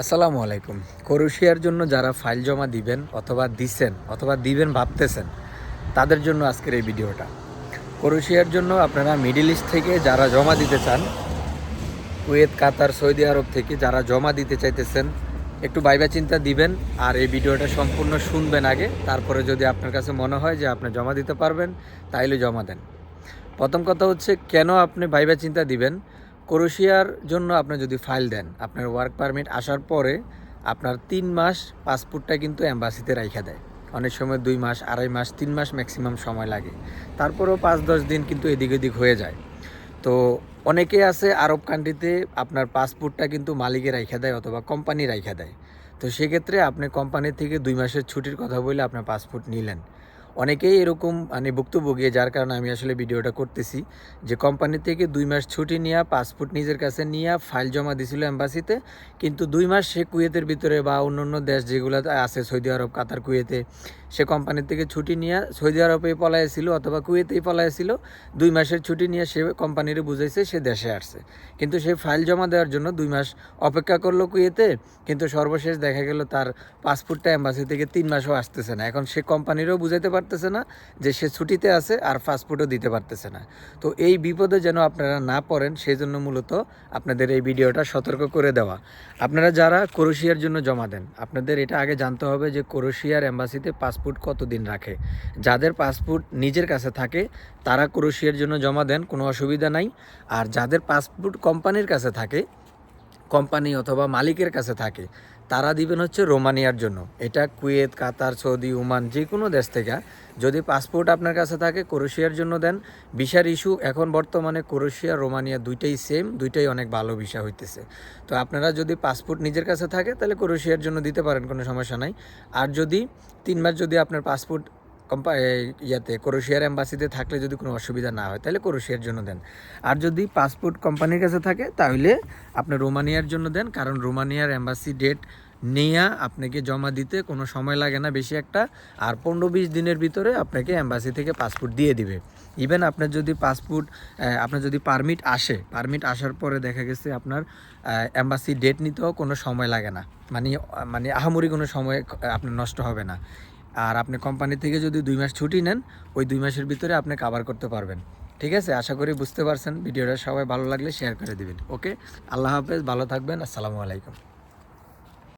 আসসালামু আলাইকুম। করুশিয়ার জন্য যারা ফাইল জমা দিবেন অথবা দিছেন অথবা দিবেন ভাবতেছেন, তাদের জন্য আজকের এই ভিডিওটা। করুশিয়ার জন্য আপনারা মিডিল ইস্ট থেকে যারা জমা দিতে চান, কুয়েত, কাতার, সৌদি আরব থেকে যারা জমা দিতে চাইতেছেন, একটু বাইবা চিন্তা দিবেন আর এই ভিডিওটা সম্পূর্ণ শুনবেন আগে। তারপরে যদি আপনার কাছে মনে হয় যে আপনি জমা দিতে পারবেন, তাইলে জমা দেন। প্রথম কথা হচ্ছে, কেন আপনি ভাইবা চিন্তা দিবেন? ক্রোয়েশিয়ার জন্য আপনি যদি ফাইল দেন, আপনার ওয়ার্ক পারমিট আসার পরে আপনার তিন মাস পাসপোর্টটা কিন্তু অ্যাম্বাসিতে রাইখা দেয়। অনেক সময় দুই মাস, আড়াই মাস, তিন মাস ম্যাক্সিমাম সময় লাগে। তারপরেও পাঁচ, দশ দিন কিন্তু এদিক ওদিক হয়ে যায়। তো অনেকে আছে আরব কান্ট্রিতে আপনার পাসপোর্টটা কিন্তু মালিকে রাইখা দেয় অথবা কোম্পানি রাইখা দেয়। তো সেক্ষেত্রে আপনি কোম্পানি থেকে দুই মাসের ছুটির কথা বলে আপনার পাসপোর্ট নিলেন। অনেকেই এরকম মানে ভুক্তভোগী, যার কারণে আমি আসলে ভিডিওটা করতেছি যে কোম্পানি থেকে দুই মাস ছুটি নিয়ে পাসপোর্ট নিজের কাছে নিয়ে ফাইল জমা দিছিল এম্বাসিতে কিন্তু দুই মাস সে কুয়েতের ভিতরে বা অন্য অন্য দেশ যেগুলো আছে, সৌদি আরব, কাতার, কুয়েতে সে কোম্পানির থেকে ছুটি নিয়ে সৌদি আরবে পলাইছিল অথবা কুয়েতেই পলাইছিল দুই মাসের ছুটি নিয়ে সে কোম্পানিরে বুঝাইছে সে দেশে আসছে। কিন্তু সে ফাইল জমা দেওয়ার জন্য দুই মাস অপেক্ষা করল কুয়েতে, কিন্তু সর্বশেষ দেখা গেল তার পাসপোর্টটা এম্বাসি থেকে তিন মাসও আসতেছে না। এখন সে কোম্পানিরও বুঝাইতে পারতেছে না যে সে ছুটিতে আছে আর পাসপোর্টও দিতে পারতেছে না। তো এই বিপদে যেন আপনারা না পড়েন সেই জন্য মূলত আপনাদের এই ভিডিওটা সতর্ক করে দেওয়া। আপনারা যারা ক্রোয়েশিয়ার জন্য জমা দেন, আপনাদের এটা আগে জানতে হবে যে ক্রোয়েশিয়ার এম্বাসিতে পাসপোর্ট কতদিন রাখে? যাদের পাসপোর্ট নিজের কাছে থাকে, তারা ক্রোশিয়ার জন্য জমা দেন, কোনো অসুবিধা নাই। আর যাদের পাসপোর্ট কোম্পানির কাছে থাকে কোম্পানি অথবা মালিকের কাছে থাকে, তারা দিবেন হচ্ছে রোমানিয়ার জন্য। এটা কুয়েত, কাতার, সৌদি, ওমান যে কোনো দেশ থেকে। যদি পাসপোর্ট আপনার কাছে থাকে, ক্রোয়েশিয়ার জন্য দেন। ভিসার ইস্যু এখন বর্তমানে ক্রোয়েশিয়া, রোমানিয়া দুইটাই সেম দুইটাই অনেক ভালো ভিসা হইতেছে। তো আপনারা যদি পাসপোর্ট নিজের কাছে থাকে, তাহলে ক্রোয়েশিয়ার জন্য দিতে পারেন, কোনো সমস্যা নাই। আর যদি তিন মাস যদি আপনার পাসপোর্ট কম্পা ইয়াতে, ক্রোয়েশিয়ার এম্বাসিতে থাকলে যদি কোনো অসুবিধা না হয়, তাহলে ক্রোয়েশিয়ার জন্য দেন। আর যদি পাসপোর্ট কোম্পানির কাছে থাকে, তাহলে আপনি রোমানিয়ার জন্য দেন, কারণ রোমানিয়ার এম্বাসি ডেট নেয়া আপনাকে জমা দিতে কোনো সময় লাগে না বেশি একটা, আর পনেরো বিশ দিনের ভিতরে আপনাকে এম্বাসি থেকে পাসপোর্ট দিয়ে দিবে। ইভেন আপনার যদি পাসপোর্ট আপনার যদি পারমিট আসে, পারমিট আসার পরে দেখা গেছে আপনার এম্বাসি ডেট নিতেও কোনো সময় লাগে না। মানে মানে আহামরি কোনো সময় আপনার নষ্ট হবে না। আর আপনি কোম্পানি থেকে যদি দুই মাস ছুটি নেন, ওই দুই মাসের ভিতরে আপনি কাভার করতে পারবেন। ঠিক আছে? আশা করি বুঝতে পারছেন। ভিডিওটা সবাই ভালো লাগলে শেয়ার করে দিবেন। ওকে আল্লাহ হাফেজ, ভালো থাকবেন। আসসালামু আলাইকুম।